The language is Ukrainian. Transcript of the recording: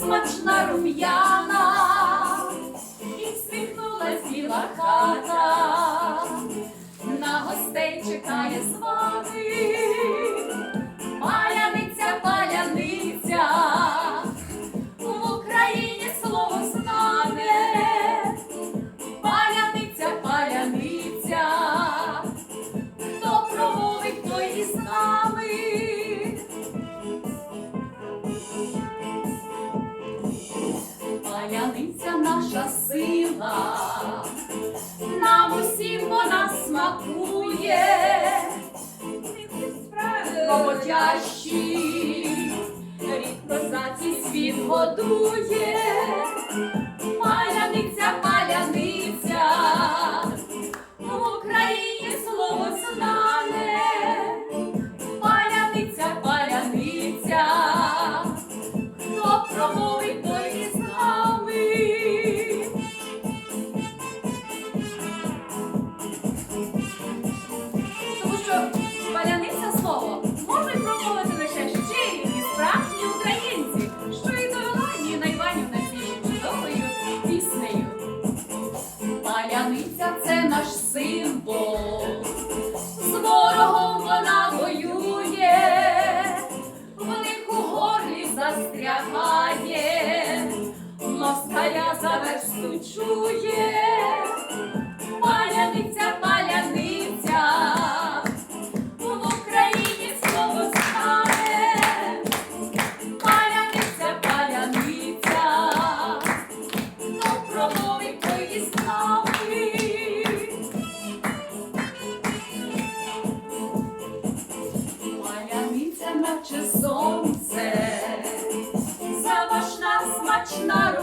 смачна рум'яна, і всміхнулась біла хата, на гостей чекає з вами. Паляниця, паляниця, в Україні слово знане. Паляниця, паляниця, хто промовить, той із нами. Паляниця наша сила, нам усім вона смакує. роботящий, рід козацький світ годує. Застрягає, москаля за версту чує. Паляниця, паляниця, в Україні слово знає. Паляниця, паляниця, хто промовить, той нами. Паляниця, наче сонце, запашна смачна